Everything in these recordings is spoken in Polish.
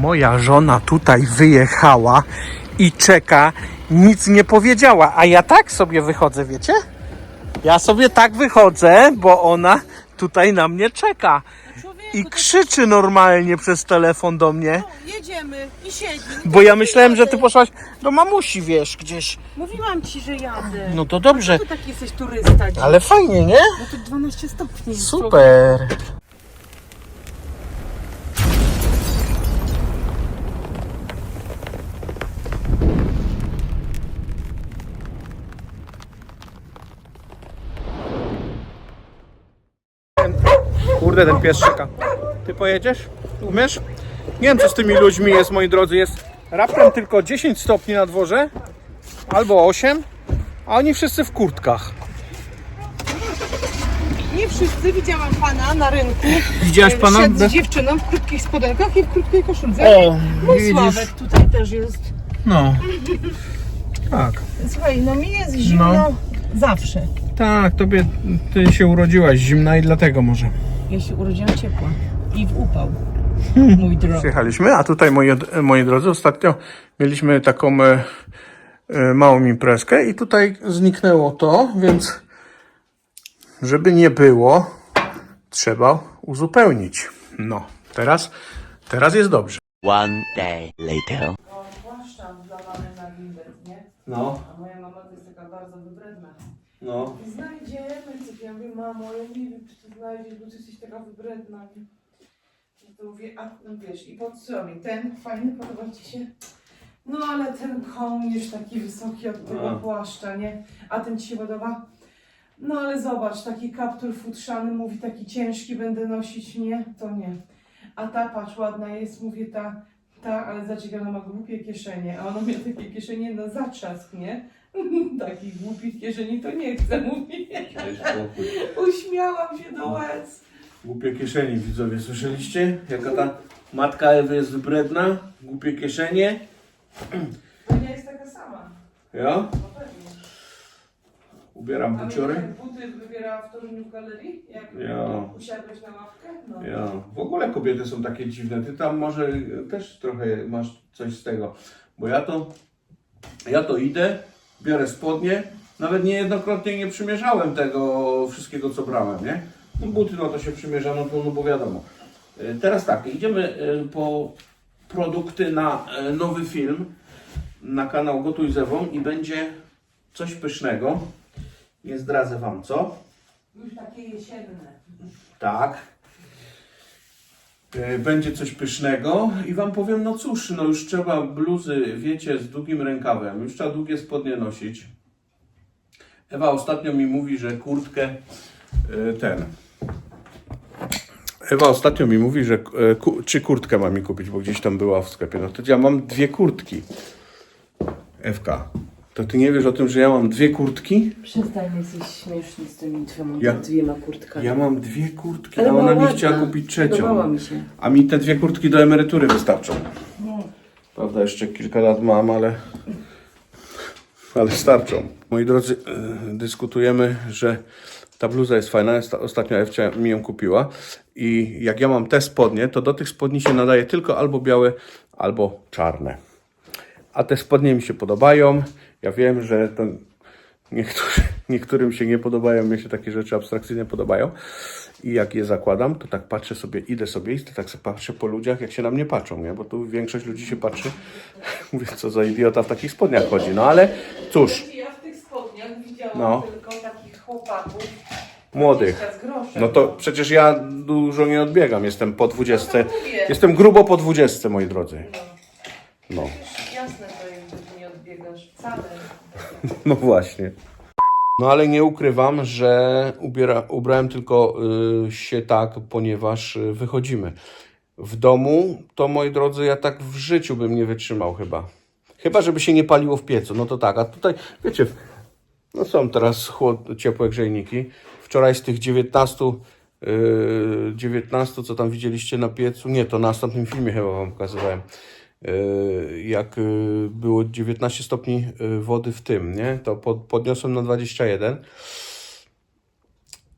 Moja żona tutaj wyjechała i czeka, nic nie powiedziała, a ja tak sobie wychodzę, wiecie? Ja sobie tak wychodzę, bo ona tutaj na mnie czeka i krzyczy normalnie przez telefon do mnie, jedziemy i siedzi. No bo ja myślałem, że ty poszłaś do mamusi, wiesz, gdzieś. Mówiłam ci, że jadę. No to dobrze, Ty taki jesteś turysta ale fajnie, nie? No to 12 stopni. Super. Kurde, ten pies czeka. Ty pojedziesz? Umiesz? Nie wiem, co z tymi ludźmi jest, moi drodzy. Jest raptem tylko 10 stopni na dworze, albo 8, a oni wszyscy w kurtkach. Nie wszyscy, widziałam pana na rynku. Widziałaś pana? Szedł z dziewczyną w krótkich spodenkach i w krótkiej koszulce. O, Mój widzisz? Sławek tutaj też jest. No. Tak. Słuchaj, no mi jest zimno No. zawsze. Tak, tobie ty się urodziłaś zimna i dlatego może. Ja się urodziłam ciepła i w upał. Mój drogi. Przyjechaliśmy, a tutaj moi, moi drodzy, ostatnio mieliśmy taką e, e, małą imprezkę i tutaj zniknęło to, więc żeby nie było, trzeba uzupełnić. No, teraz, teraz jest dobrze. One day later. Zwłaszcza dla mamy na Gilbert, nie? No, A moja mama to jest taka no. Znajdziemy coś. Ja mówię, mamo, ja nie wiem, czy ty znajdziesz, bo ty jesteś taka wybredna. nie? No to mówię, a no wiesz, i po co mi? Ten fajny, podoba ci się? No ale ten kołnierz taki wysoki od tego A. płaszcza, nie? A ten ci się podoba? No ale zobacz, taki kaptur futrzany, mówi, taki ciężki będę nosić, nie? To nie. A ta, patrz, ładna jest, mówię, ta, ta, ale zaczekaj, ona ma głupie kieszenie, a ona miała takie kieszenie na zatrzask, nie? Takich głupich kieszeni to nie chcę, mówi. Uśmiałam się do łez. Głupie kieszeni, widzowie, słyszeliście? Jaka ta matka Ewy jest wybredna? Głupie kieszenie? To nie jest taka sama. Ja? No pewnie. Ubieram A buciory. jak buty wybierała w Toruniu w galerii? Jak Ja. usiadłeś na ławkę? No. Ja. W ogóle kobiety są takie dziwne. Ty tam może też trochę masz coś z tego. Bo ja to, ja to idę, biorę spodnie. Nawet niejednokrotnie nie przymierzałem tego wszystkiego, co brałem, nie? No buty, no to się przymierza, no, to, no bo wiadomo. E, Teraz tak, idziemy e, po produkty na e, nowy film, na kanał Gotuj z Ewą i będzie coś pysznego. Nie zdradzę Wam co. Już takie jesienne. Tak. E, Będzie coś pysznego i wam powiem, no cóż, no już trzeba bluzy, wiecie, z długim rękawem, już trzeba długie spodnie nosić. Ewa ostatnio mi mówi, że kurtkę e, ten. Ewa ostatnio mi mówi, że e, ku, czy kurtkę ma mi kupić, bo gdzieś tam była w sklepie. No to ja mam dwie kurtki. Ewka, to ty nie wiesz o tym, że ja mam dwie kurtki? Przestań, jesteś śmieszny z tymi dwiema, Ja- dwiema kurtkami. Ja mam dwie kurtki, Ale a była ona mi ładna. chciała kupić trzecią. Mi się. A mi te dwie kurtki do emerytury wystarczą. Prawda, jeszcze kilka lat mam, ale, ale starczą. Moi drodzy, yy, dyskutujemy, że ta bluza jest fajna. Jest- Ostatnio Ewcia mi ją kupiła. I jak ja mam te spodnie, to do tych spodni się nadaje tylko albo białe, albo czarne. A te spodnie mi się podobają. Ja wiem, że to niektóry, niektórym się nie podobają, mnie się takie rzeczy abstrakcyjne podobają. I jak je zakładam, to tak patrzę sobie, idę sobie i tak sobie patrzę po ludziach, jak się na mnie patrzą, nie? Bo tu większość ludzi się patrzy, mówię, co za idiota w takich spodniach chodzi. No ale cóż, Ja w tych spodniach widziałam No. tylko takich chłopaków. młodych. 20 z groszem. No to przecież ja dużo nie odbiegam, jestem po 20. No. Jestem grubo po 20, moi drodzy. No, jasne to ty nie odbiegasz wcale. no właśnie. No ale nie ukrywam, że ubiera, ubrałem tylko y, się tak, ponieważ y, wychodzimy. W domu to, moi drodzy, ja tak w życiu bym nie wytrzymał chyba. Chyba, żeby się nie paliło w piecu. No to tak, a tutaj, wiecie, no są teraz chłod, ciepłe grzejniki. Wczoraj z tych 19, yy, 19, co tam widzieliście na piecu, nie, to na następnym filmie chyba Wam pokazywałem, jak yy, było 19 stopni yy, wody w tym, nie, to pod, podniosłem na 21.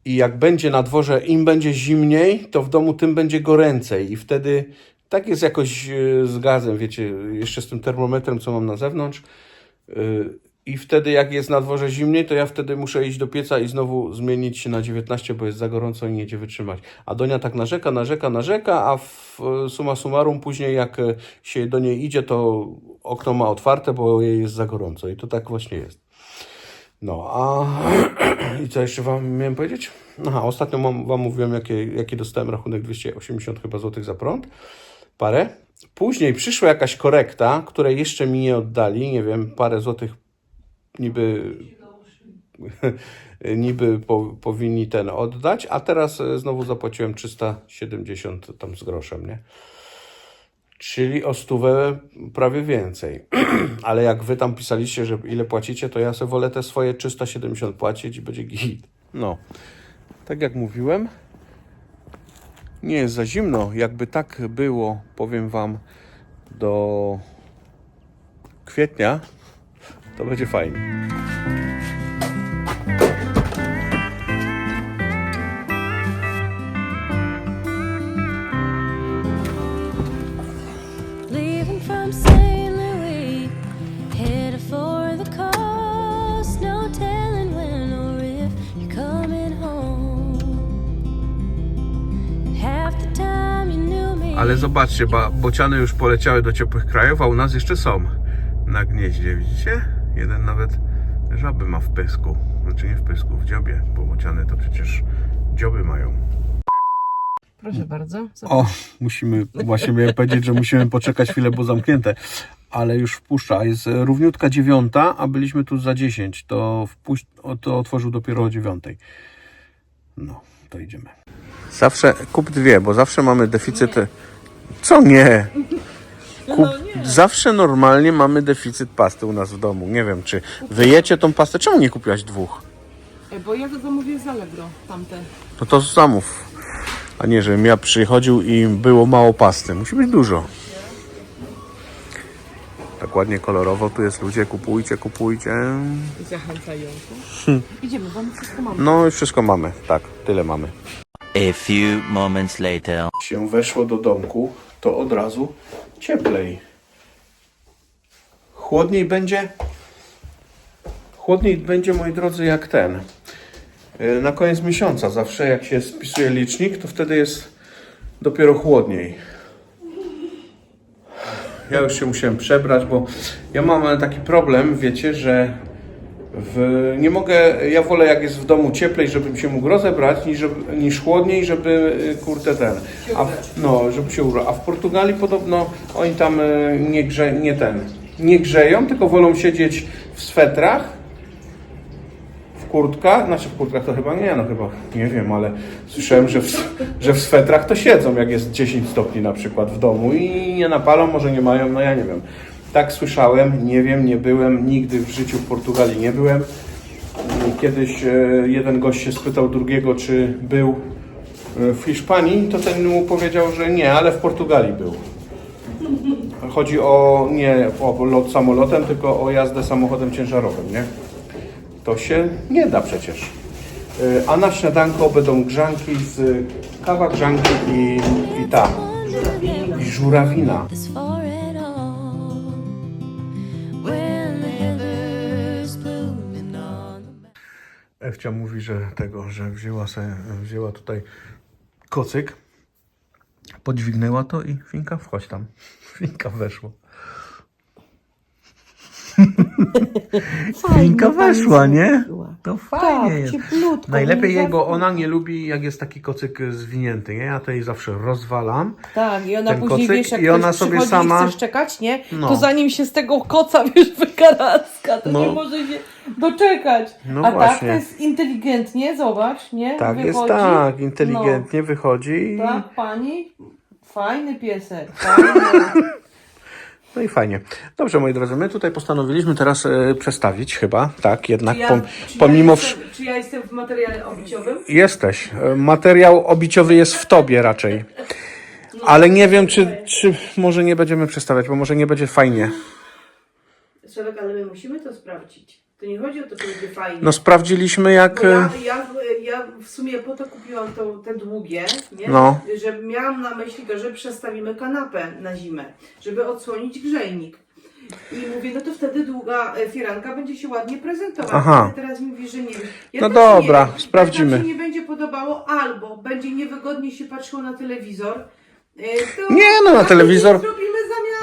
I jak będzie na dworze, im będzie zimniej, to w domu tym będzie goręcej i wtedy Tak jest jakoś z gazem, wiecie, jeszcze z tym termometrem, co mam na zewnątrz. I wtedy, jak jest na dworze zimniej, to ja wtedy muszę iść do pieca i znowu zmienić się na 19, bo jest za gorąco i nie idzie wytrzymać. A Donia tak narzeka, narzeka, narzeka, a w e, summa summarum później, jak e, się do niej idzie, to okno ma otwarte, bo jej jest za gorąco. I to tak właśnie jest. No, a i co jeszcze wam miałem powiedzieć? Aha, ostatnio wam, wam mówiłem, jakie, jaki dostałem rachunek 280 chyba złotych za prąd. Parę. Później przyszła jakaś korekta, której jeszcze mi nie oddali. Nie wiem, parę złotych niby niby po, powinni ten oddać, a teraz e, znowu zapłaciłem 370 tam z groszem, nie? Czyli o stówę prawie więcej. Ale jak wy tam pisaliście, że ile płacicie, to ja sobie wolę te swoje 370 płacić i będzie git. No, tak jak mówiłem, nie jest za zimno. Jakby tak było, powiem wam, do kwietnia, to będzie fajnie. Leaving from St. Louis, headed for the coast. No telling when or if you're coming home. Half the time you knew me. Ale zobaczcie, ba, bociany już poleciały do ciepłych krajów, a u nas jeszcze są na gnieździe, widzicie? Jeden nawet żaby ma w pysku. Znaczy nie w pysku, w dziobie, bo bociany to przecież dzioby mają. Proszę bardzo. O, musimy, właśnie miałem powiedzieć, że musimy poczekać chwilę, bo zamknięte. Ale już wpuszcza. Jest równiutka dziewiąta, a byliśmy tu za 10. To, wpuść, to otworzył dopiero o dziewiątej. No, to idziemy. Zawsze kup dwie, bo zawsze mamy deficyt. Co nie? Kup, zawsze normalnie mamy deficyt pasty u nas w domu. Nie wiem, czy wyjecie tą pastę. Czemu nie kupiłaś dwóch? E, Bo ja to zamówię z Allegro, tamte. No to zamów. A nie, żebym ja przychodził i było mało pasty. Musi być dużo. Tak ładnie kolorowo tu jest ludzie, kupujcie, kupujcie. Zachęcające. Idziemy, bo my wszystko mamy. No i wszystko mamy. Tak, tyle mamy. A few moments later. Się weszło do domku, to od razu cieplej. Chłodniej będzie. Chłodniej będzie, moi drodzy, jak ten. Yy, Na koniec miesiąca zawsze, jak się spisuje licznik, to wtedy jest dopiero chłodniej. Ja już się musiałem przebrać, bo ja mam taki problem, wiecie, że w, nie mogę, ja wolę jak jest w domu cieplej, żebym się mógł rozebrać, niż, niż chłodniej, żeby y, kurde ten, a w, no, żeby się ubrać. A w Portugalii podobno oni tam y, nie, grze, nie ten, nie grzeją, tylko wolą siedzieć w swetrach, w kurtkach, znaczy w kurtkach to chyba nie, no chyba, nie wiem, ale słyszałem, że w, że w swetrach to siedzą, jak jest 10 stopni na przykład w domu i nie napalą, może nie mają, no ja nie wiem. Tak słyszałem, nie wiem, nie byłem, nigdy w życiu w Portugalii nie byłem. Kiedyś e, jeden gość się spytał drugiego, czy był e, w Hiszpanii, to ten mu powiedział, że nie, ale w Portugalii był. Chodzi o nie o lot samolotem, tylko o jazdę samochodem ciężarowym, nie? To się nie da przecież. Y, A na śniadanko będą grzanki z kawa grzanki i, i ta i żurawina. Ewcia mówi, że tego, że wzięła, se, wzięła tutaj kocyk, podźwignęła to i Finka wchodź tam. Finka weszła. Finka weszła, nie? To fajnie Tak, jest. cieplutko, Najlepiej jej, bo ona nie lubi, jak jest taki kocyk zwinięty, nie? Ja to jej zawsze rozwalam. Tak, i ona ten później, kocyk wiesz, jak i ona sobie sama- i chce szczekać, nie? No. To zanim się z tego koca, wiesz, wykaraska, to No. nie może się doczekać. No A tak właśnie. to jest inteligentnie, zobacz, nie? Tak, jest Wychodzi. tak, inteligentnie wychodzi i, No, tak, pani, fajny piesek, fajny. No i fajnie. Dobrze, moi drodzy, my tutaj postanowiliśmy teraz e, przestawić chyba, tak, jednak pom, pomimo... ja wsz- jestem, czy ja jestem w materiale obiciowym? Jesteś. E, Materiał obiciowy jest w tobie raczej. Ale nie wiem, czy, czy może nie będziemy przestawiać, bo może nie będzie fajnie. Sławek, ale my musimy to sprawdzić. To nie chodzi o to, że będzie fajnie. No sprawdziliśmy jak... Bo e, ja, ja, ja w sumie po to kupiłam to, te długie, nie? No. że miałam na myśli to, że przestawimy kanapę na zimę, żeby odsłonić grzejnik. I mówię, no to wtedy długa e, firanka będzie się ładnie prezentować. Aha. Ale teraz mówi, że nie. Ja No też dobra, nie wiem. sprawdzimy. Jak nam się nie będzie podobało, albo będzie niewygodnie się patrzyło na telewizor. e, To Nie, no, na to telewizor- zamianę.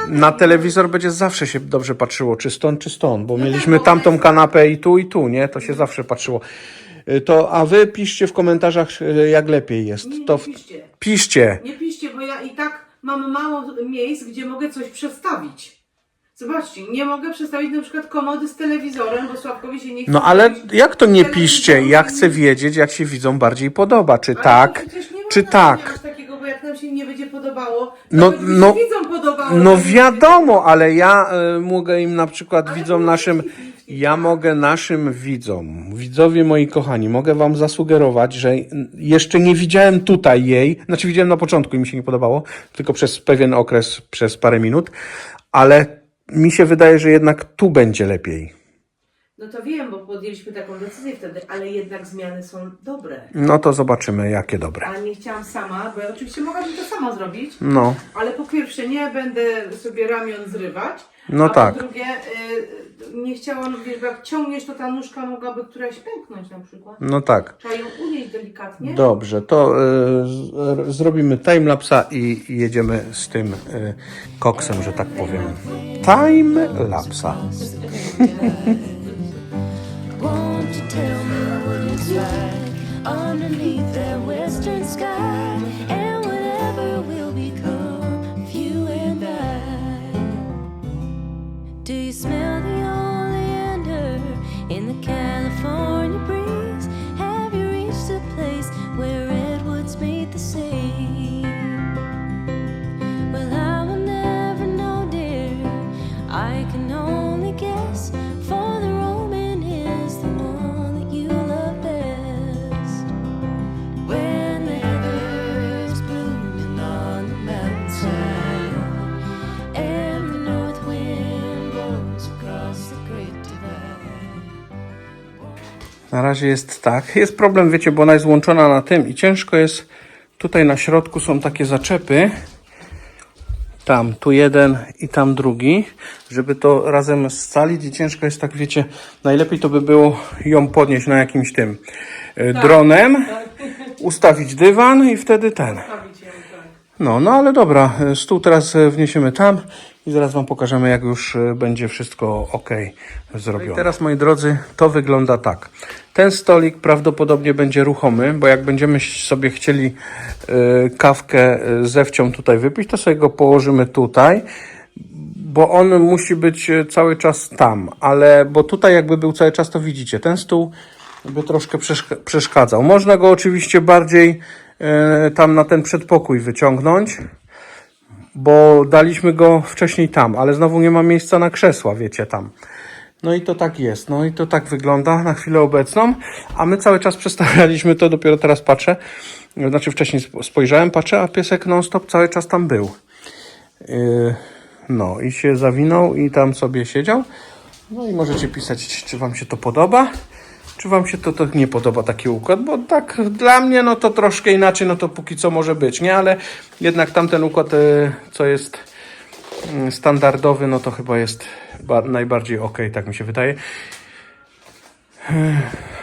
Na telewizor będzie zawsze się dobrze patrzyło, czy stąd, czy stąd, bo No mieliśmy tamtą kanapę i tu, i tu, nie? To się zawsze patrzyło. Y, To, a wy piszcie w komentarzach, y, jak lepiej jest. Nie, To w... piszcie. piszcie. Nie piszcie, bo ja i tak mam mało miejsc, gdzie mogę coś przestawić. Zobaczcie, nie mogę przestawić na przykład komody z telewizorem, bo Sławkowi się nie chce. No ale jak to nie telewizor, piszcie? Ja nie- chcę wiedzieć, jak się widzom bardziej podoba. Czy Ale tak, przecież nie czy można tak. zmieniać takiego, bo jak nam się nie będzie podobało, to No, choćby no, się widzom podobało. No wiadomo, ale ja y, mogę im na przykład Ale widzom to naszym, ja tak. mogę naszym widzom, widzowie moi kochani, mogę wam zasugerować, że jeszcze nie widziałem tutaj jej, znaczy widziałem na początku i mi się nie podobało, tylko przez pewien okres, przez parę minut, ale mi się wydaje, że jednak tu będzie lepiej. No to wiem, bo podjęliśmy taką decyzję wtedy, ale jednak zmiany są dobre. No to zobaczymy, jakie dobre. Ale nie chciałam sama, bo ja oczywiście mogłabym to sama zrobić, No, ale po pierwsze nie będę sobie ramion zrywać, No a tak. po drugie y, nie chciałam, wiesz, bo jak ciągniesz, to ta nóżka mogłaby któraś pęknąć na przykład. no tak. Trzeba ją unieść delikatnie. Dobrze, to y, z, zrobimy timelapsa i i jedziemy z tym y, koksem, że tak powiem. Timelapsa. Do you smell the Na razie jest tak. Jest problem, wiecie, bo ona jest łączona na tym i ciężko jest. Tutaj na środku są takie zaczepy. Tam, tu jeden i tam drugi, żeby to razem scalić i ciężko jest tak, wiecie, najlepiej to by było ją podnieść na jakimś tym y, dronem, ustawić dywan i wtedy ten. Tak. No, no ale dobra, y, stół teraz y, wniesiemy tam i zaraz Wam pokażemy, jak już y, będzie wszystko ok zrobione. No I teraz, moi drodzy, to wygląda tak. Ten stolik prawdopodobnie będzie ruchomy, bo jak będziemy sobie chcieli y, kawkę y, z ewcią tutaj wypić, to sobie go położymy tutaj bo on musi być cały czas tam, ale bo tutaj jakby był cały czas, to widzicie, ten stół by troszkę przeszk- przeszkadzał. Można go oczywiście bardziej tam na ten przedpokój wyciągnąć, bo daliśmy go wcześniej tam, ale znowu nie ma miejsca na krzesła, wiecie, tam. No i to tak jest, no i to tak wygląda na chwilę obecną, a my cały czas przestawialiśmy to, dopiero teraz patrzę, znaczy wcześniej sp- spojrzałem, patrzę, a piesek non-stop cały czas tam był. Yy, no i się zawinął i tam sobie siedział. No i możecie pisać, czy Wam się to podoba, czy Wam się to, to nie podoba taki układ, bo tak dla mnie no to troszkę inaczej, no to póki co może być, nie? Ale jednak tamten układ, yy, co jest yy, standardowy, no to chyba jest ba- najbardziej ok, tak mi się wydaje.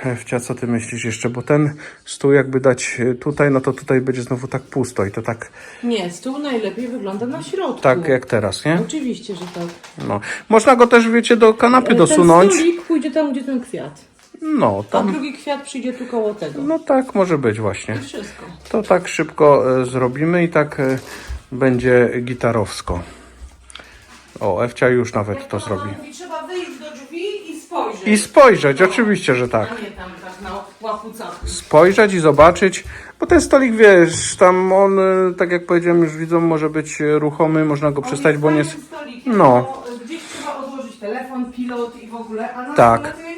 Ewcia, co ty myślisz jeszcze? Bo ten stół jakby dać y, tutaj, no to tutaj będzie znowu tak pusto i to tak, Nie, stół najlepiej wygląda na środku. tak jak teraz, nie? Oczywiście, że tak. No. Można go też, wiecie, do kanapy Ten dosunąć. stolik pójdzie tam, gdzie ten kwiat. No, A tam. drugi kwiat przyjdzie tu koło tego. No tak może być właśnie. I wszystko. To tak szybko e, zrobimy i tak e, będzie gitarowsko. O, Ewcia już nawet to zrobi. Mówi, trzeba wyjść do drzwi i spojrzeć. I spojrzeć, oczywiście, że tak. A nie tam tak na. Spojrzeć i zobaczyć, bo ten stolik, wiesz, tam on, e, tak jak powiedziałem, już widzą, może być e, ruchomy, można go przestać, bo nie jest... Stolikiem, No. bo Gdzieś trzeba odłożyć telefon, pilot i w ogóle, a na Tak. stole to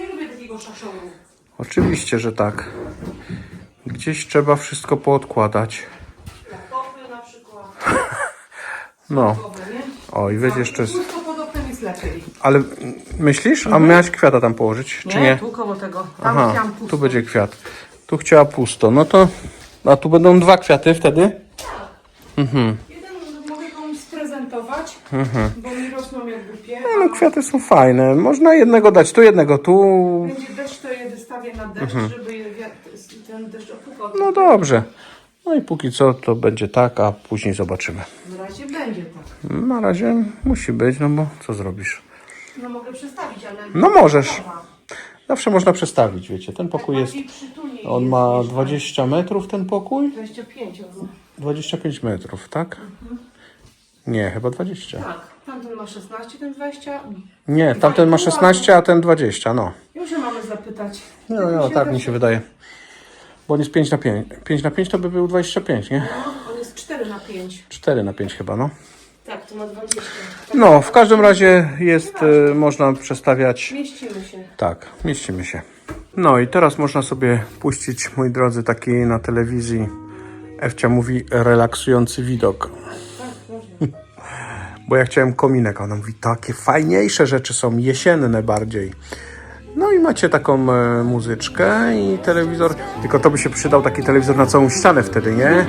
takiego szaszoru. Oczywiście, że tak. Gdzieś trzeba wszystko poodkładać. Laptopy na przykład. No. Gotowe, nie? O, i weź jeszcze... z- Pusto pod oknem jest jest lepiej. Ale myślisz? A miałaś kwiata tam położyć, czy nie? tu koło tego. Tam Aha, chciałam pusto. tu będzie kwiat. Tu chciała pusto. No to, a tu będą dwa kwiaty wtedy? Komuś sprezentować, bo mi rosną jak głupie. Mhm. No kwiaty są fajne. Można jednego dać tu, jednego tu. Będzie deszcz, to je wystawię na deszcz, żeby je ten deszcz opukał. Mhm. No dobrze. No i póki co to będzie tak, a później zobaczymy. Na razie będzie tak. Na razie musi być, no bo co zrobisz? No mogę przestawić, ale... No możesz. Zawsze można przestawić, wiecie. Ten pokój jest. Bardziej przytulniej On jest ma niż- 20 metrów ten pokój? 25 on ma. 25 metrów, tak? Nie, chyba 20. Tak, tamten ma 16, ten 20. Nie, tamten ma 16, a ten 20, no. Już się mamy zapytać. No, no, tak mi się wydaje. Bo on jest 5 na 5. 5 na 5 to by był 25, nie? No, on jest 4 na 5. 4 na 5 chyba, no. Tak, to ma 20. Tak, No, w każdym razie jest, y, można przestawiać. Mieścimy się. Tak, mieścimy się. No i teraz można sobie puścić, moi drodzy, taki na telewizji. Ewcia mówi relaksujący widok. Bo ja chciałem kominek, a ona mówi, takie fajniejsze rzeczy są, jesienne bardziej. No i macie taką e, muzyczkę i telewizor. Tylko to by się przydał taki telewizor na całą ścianę wtedy, nie?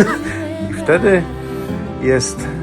I wtedy jest